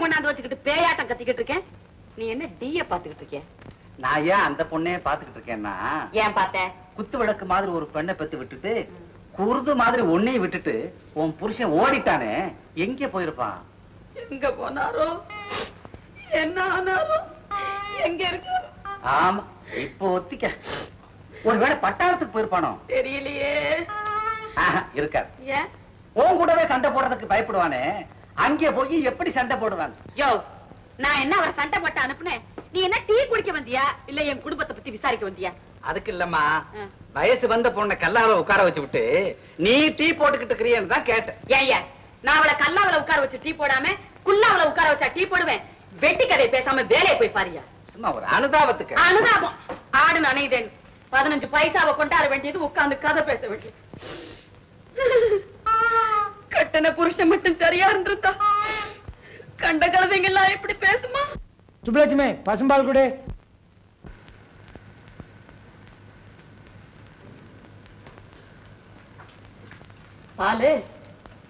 கொண்டாந்து வச்சுக்கிட்டு பேயாட்டம் கத்திக்கிட்டு இருக்கேன். நீ என்ன டீய பாத்துக்கிட்டு இருக்கிய? நான் ஏன் அந்த பொண்ணே பாத்துக்கிட்டு இருக்கேன்னா? ஏன் பார்த்த? குத்து விளக்கு மாதிரி ஒரு பெண்ணை பெத்து விட்டுட்டு குருது மாதிரி உன்னையும் விட்டுட்டு உன் புருஷன் ஓடிட்டானே எங்க போயிருப்பான்? எங்க போனாரோ? என்ன ஆனாரோ? எங்க இருக்காரோ ஆமா இப்போ ஒத்திக்க. ஒருவேளை பட்டாளத்துக்கு போயிருப்பானோ? தெரியலையே. இருக்காது. ஏன்? உன் கூடவே சண்டை போடுறதுக்கு பயப்படுவானே. அங்கே போய் எப்படி சண்டை போடுவான் யோ நான் என்ன அவரை சண்டை போட்டு அனுப்புனேன்? நீ என்ன டீ குடிக்க வந்தியா? இல்ல என் குடும்பத்தை பத்தி விசாரிக்க வந்தியா? அதுக்கு இல்லம்மா. வயசு வந்த பொண்ணை கல்லால உட்கார வச்சு விட்டு நீ டீ போட்டுக்கிட்டு இருக்கிறியன்னு தான் கேட்டேன். ஏய்யா நான் அவளை கல்லாவில உட்கார வச்சு டீ போடாம குல்லாவில உட்கார வச்சா டீ போடுவேன். வெட்டி கதை பேசாம வேலையை போய் பாரியா? சும்மா ஒரு அனுதாபத்துக்கு. அனுதாபம். ஆடு நனைதேன் பதினஞ்சு பைசாவை கொண்டாட வேண்டியது உட்கார்ந்து கதை பேச வேண்டியது. கட்டண புருஷன் மட்டும் சரியா இருந்திருந்தா? கண்ட கலதைங்க எல்லாம் எப்படி பேசுமா? சுப்புலட்சுமி பசும்பால் கொடு. பாலு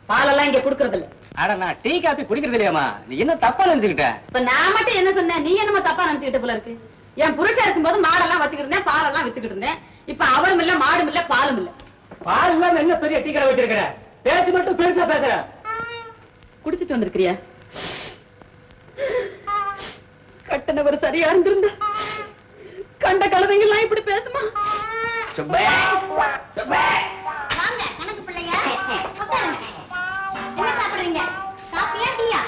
பாலெல்லாம் இங்க குடுக்கறது இல்ல அட நான் டீ காபி குடிக்கிறது இல்லையாமா நீ என்ன தப்பா நினைச்சுக்கிட்ட? இப்ப நான் மட்டும் என்ன சொன்னேன் நீ என்னமோ தப்பா நினைச்சுக்கிட்ட போல இருக்கு? என் புருஷன் இருக்கும்போது மாடெல்லாம் வச்சுக்கிட்டு இருந்தேன் பாலெல்லாம் வித்துக்கிட்டு இருந்தேன். இப்ப அவளும் இல்ல மாடும் இல்ல பாலும் இல்ல. பால் இல்லாம என்ன பெரிய டீ கடை வச்சிருக்கிற? பேச்சு மட்டும் பெருசா பேசுற. குடிச்சிட்டு வந்திருக்கிறியா? கட்டணவர் சரியா இருந்திருந்தா கண்ட கலதைங்க எல்லாம் இப்படி பேசுமா? சுப்பே சுப்பே. வாங்க கணக்கு பிள்ளையா? உட்காருங்க. என்ன சாப்பிடுறீங்க? காப்பியா டீயா?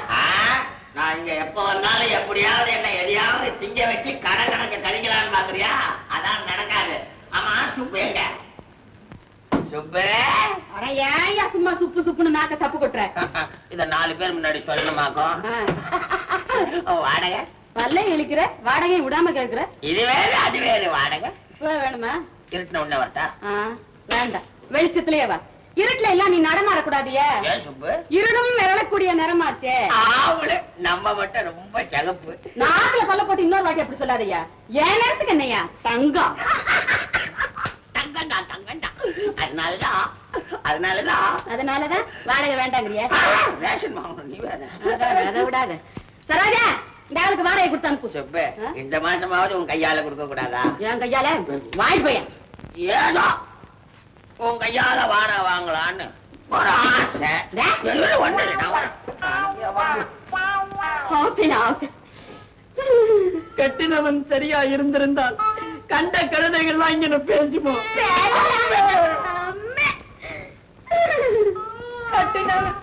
நான் இங்க எப்ப வந்தாலும் எப்படியாவது என்ன எதையாவது திங்க வச்சு கடை கணக்கு கழிக்கலான்னு பாக்குறியா? அதான் நடக்காது. ஆமா சுப்பு எங்க? சுப்பு ஏன்யா சும்மா சுப்பு சுப்புன்னு நாக்க தப்பு கொட்டுற? இத நாலு பேர் முன்னாடி சொல்லணுமாக்கும். வாடகை? பல்ல இழிக்கிற வாடகை விடாம கேக்குற. இது வேறு அது வேறு வாடகை. வேணுமா? இருட்டின உடனே வரட்டா? வேண்டாம். வெளிச்சத்திலேயே வா. இருட்டுல எல்லாம் நீ நடமாடக்கூடாதியே ஏன் சுப்பு? இருடும் விரளக்கூடிய நிறமாச்சே. ஆவுளு நம்ம மட்டும் ரொம்ப சகப்பு. நாக்குல பல்ல போட்டு இன்னொரு வாட்டி அப்படி சொல்லாதய்யா. என் நேரத்துக்கு என்னய்யா? தங்கம். தங்கண்டா தங்கண்டா அதனாலதான் அதனாலதான். அதனாலதான் வாடகை வேண்டாங்கிறியா. ரேஷன் வாங்கணும் நீ வேற. அதை விடாத. சரோஜா இந்த ஆளுக்கு வாடகை கொடுத்து அனுப்பு. சுப்பு ஆ? இந்த மாசமாவது உன் கையால கொடுக்க கூடாதா? என் கையால? வாங்கிட்டு போயேன் ஏதோ உன் கையால வாடகை வாங்கலான்னு ஒரு ஆசை. ஆசை கட்டினவன் சரியா இருந்திருந்தால் கண்ட கழுதைகள்லாம் இங்க பேசுமோ கட்டுனவன்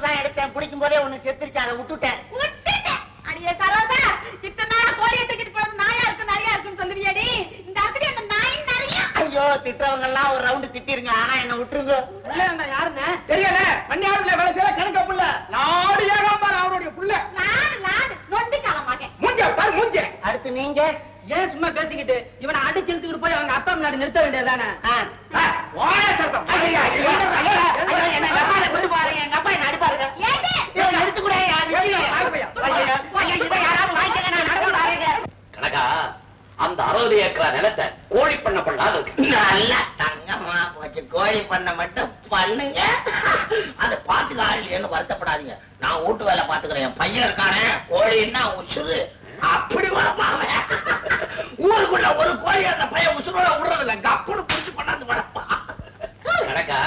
நான் இருபத்தி ஒண்ணு தான் எடுத்தேன். பிடிக்கும் போதே ஒண்ணு செத்துருச்சு. அதை விட்டுட்டேன். அடியே சரோசா, இத்தனை நாள் கோழியை தூக்கிட்டு போனது நாயா இருக்கு, நரியா இருக்குன்னு சொல்லுவியேடி. இந்த அப்படி அந்த நாய் நரியா? ஐயோ திட்டுறவங்க எல்லாம் ஒரு ரவுண்டு திட்டிருங்க. ஆனா என்ன விட்டுருங்க. தெரியல. பண்ணையாருல வேலை செய்யற கணக்க புள்ள. நாடு ஏகாம்பார் அவருடைய புள்ள. நாடு, நாடு, நொண்டிக்கால மகன். மூஞ்ச பாரு மூஞ்ச. அடுத்து நீங்க? ஏன் சும்மா பேசிக்கிட்டு? இவனை அடிச்சு இழுத்துக்கிட்டு போய் அவங்க அப்பா முன்னாடி நிறுத்த வேண்டியதுதானே? ஆ. ஓட சத்தம் என்ன எங்க கொண்டு அப்பா என்ன அடிப்பாருங்க? எடுத்து கூட யாராவது வாங்கிக்கங்க நான் நடந்து பாருங்க கனகா அந்த அறுபது ஏக்கரா நிலத்தை கோழி பண்ண பண்ணாது நல்லா தங்கமா போச்சு. கோழி பண்ண மட்டும் பண்ணுங்க. அது பாத்துக்க ஆள் இல்லையேன்னு வருத்தப்படாதீங்க. நான் வீட்டு வேலை பாத்துக்கிறேன். என் பையன் இருக்கானே கோழின்னா உசுறு. அப்படி வளர்ப்பாங்க ஊருக்குள்ள ஒரு கோழி அந்த பையன் உசுரோட விடுறது இல்ல கப்புனு புடிச்சு கொண்டாந்து வளர்ப்பான் கனகா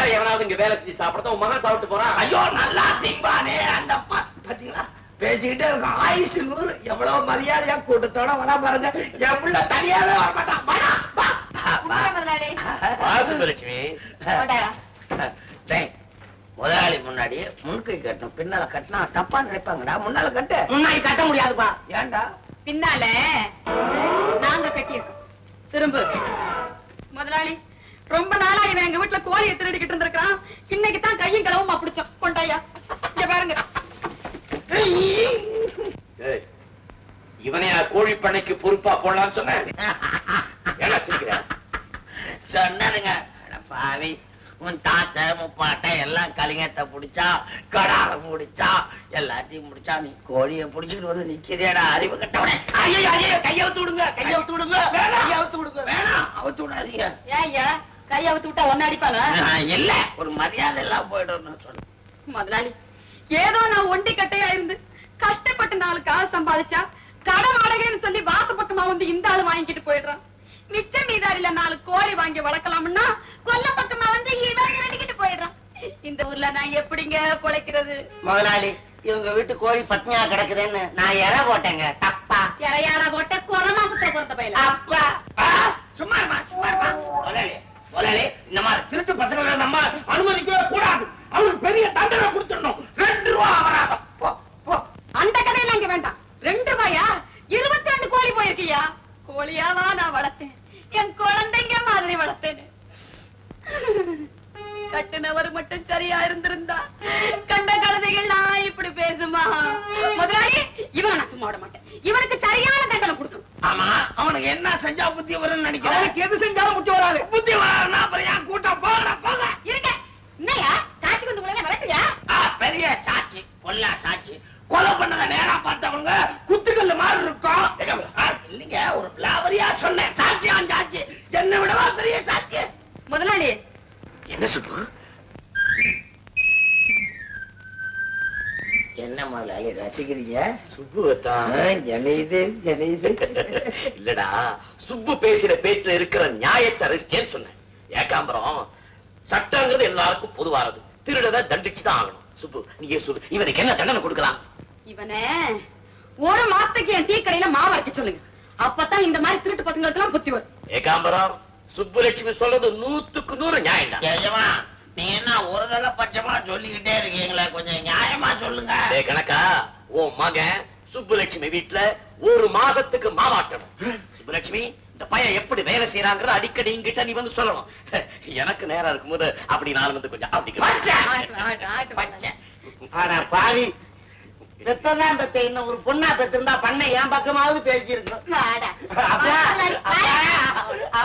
வேற எவனாவது இங்க வேலை செஞ்சு சாப்பிடத்த உன் மகன் சாப்பிட்டு போறான்? ஐயோ நல்லா திம்பானே அந்த பாத்தீங்களா? பேசிக்கிட்டே இருக்கும் ஆயுசு நூறு. எவ்வளவு மரியாதையா கூட்டத்தோட வரா பாருங்க. என் புள்ள தனியாவே வர மாட்டான் வாடா, வா. வா. உட்காரு முதலாளி. முன்னாடி முன்கை கட்டணும் பின்னால கட்டினா தப்பா நினைப்பாங்கடா. முன்னால கட்டு. முன்னாடி கட்ட முடியாதுப்பா. ஏன்டா? பின்னால நாங்க கட்டியிருக்கோம். திரும்ப. முதலாளி ரொம்ப நாளா இவன் எங்க வீட்டுல கோழியை திருடிக்கிட்டு இருந்திருக்கான் இன்னைக்கு தான் கையும் களவுமா பிடிச்சோம் கொண்டாயா. இங்க பாருங்க. ஏய், இவனையா கோழி பண்ணைக்கு பொறுப்பா போடலாம்னு சொன்னதுங்க. அட பாவி உன் தாத்தா முப்பாட்டை எல்லாம் கலிங்கத்தை பிடிச்சா கடார முடிச்சா எல்லாத்தையும் முடிச்சா நீ கோழிய புடிச்சுக்கிட்டு வந்து நிக்கிறேடா அறிவு கட்டவனே. ஐயோ ஐயோ கைய அவுத்து விடுங்க கைய அவுத்து விடுங்க. கைய அவுத்து விடுங்க. வேணாம் அவுத்து விடாதீங்க. ஏன் ஐயா? கையை அவுத்து விட்டா ஒன்னு அடிப்பாங்க? இல்ல ஒரு மரியாதை எல்லாம் போயிடும் முதலாளி ஏதோ நான் ஒண்டி கட்டையா இருந்து கஷ்டப்பட்டு நாலு காசு சம்பாதிச்சா கடன் வாடகைன்னு சொல்லி வாச பக்கமா வந்து இந்த ஆளு வாங்கிட்டு போயிடுறான். மிச்ச மீதாரில நாலு கோழி வாங்கி வளர்க்கலாம்னா கொல்ல பக்கமா வந்து இவன் வெட்டிக்கிட்டு போயிடுறான். இந்த ஊர்ல நான் எப்படிங்க பொழைக்கிறது? முதலாளி இவங்க வீட்டு கோழி பட்னியா கிடக்குதுன்னு நான் இற போட்டேங்க. தப்பா. இறையாடா போட்ட கொரோனா புத்திர பிறந்த பையல அப்பா ஆ, சும்மா இருமா சும்மா இருமா முதலாளி முதலாளி இந்த மாதிரி திருட்டு பசங்களை நம்ம அனுமதிக்கவே கூடாது. அவனுக்கு பெரிய தண்டனை கொடுத்துடணும். ரெண்டு ரூபா அபராதம். போ போ. அந்த கதையெல்லாம் இங்க வேண்டாம். ரெண்டு ரூபாயா? இருபத்தி ரெண்டு கோழி போயிருக்கியா? கோழியாவா நான் வளர்த்தேன். என் குழந்தைங்க மாதிரி வளர்த்தேன். கட்டுனவர் மட்டும் சரியா இருந்திருந்தா கண்ட கழுதைகள்லாம் இப்படி பேசுமா? முதலாளி இவனை நான் சும்மா விட மாட்டேன். இவனுக்கு சரியான தண்டனை கொடுக்கணும். ஆமா அவனுக்கு என்ன செஞ்சா புத்தி வரும்னு நினைக்கிறேன்? எது செஞ்சாலும் புத்தி வராது. புத்தி வராதுன்னா அப்புறம் என் கூட்டம் போகல போங்க இருக்க என்னையா காட்சி கொண்டு உடனே வரட்டியா ஆ, பெரிய சாட்சி கொல்லா சாட்சி கொலை பண்ணத நேரா பார்த்தவங்க குத்துக்கல்லு மாதிரி இருக்கும் ஆ, இல்லைங்க பிளாவரியா சொன்னேன் சாட்சியான் சாட்சி. என்ன விடவா பெரிய சாட்சி? முதலாளி. என்ன சுப்பு? என்ன முதலாளி ரசிக்கிறீங்க? சுப்புவத்தான் ஜனீது ஜனீது இல்லடா சுப்பு பேசின பேச்சுல இருக்கிற நியாயத்தை ரசிச்சேன்னு சொன்னேன். ஏகாம்பரம் சட்டங்கிறது எல்லாருக்கும் பொதுவானது திருடனை தண்டிச்சுதான் ஆகணும். சுப்பு நீயே சொல்லு? இவனுக்கு என்ன தண்டனை கொடுக்கலாம்? இவனே ஒரு மாசத்துக்கு என் டீ கடையில மாவு அரைக்க சொல்லுங்க. அப்பதான் இந்த மாதிரி திருட்டு பசங்களுக்கு எல்லாம் புத்தி வரும். ஏகாம்பரம் சுப்புலட்சுமி சொல்றது நூத்துக்கு நூறு நியாயம் ஏஜமா நீ என்ன ஒரு தடவை பட்சமா சொல்லிக்கிட்டே இருக்கீங்களே கொஞ்சம் நியாயமா சொல்லுங்க. டேய் கணக்கா உன் மகன் சுப்புலட்சுமி வீட்டுல ஒரு மாசத்துக்கு மாவாட்டணும் சுப்புலட்சுமி இந்த பையன் எப்படி வேலை செய்யறாங்கறத அடிக்கடி இங்கிட்ட நீ வந்து சொல்லணும். எனக்கு நேரம் இருக்கும்போது அப்படி நான் வந்து கொஞ்சம் அப்படி பாவி. பெத்ததான் பெத்த இன்னும் ஒரு பொண்ணா பெத்திருந்தா பண்ண என் பக்கமாவது பேசியிருக்கோம்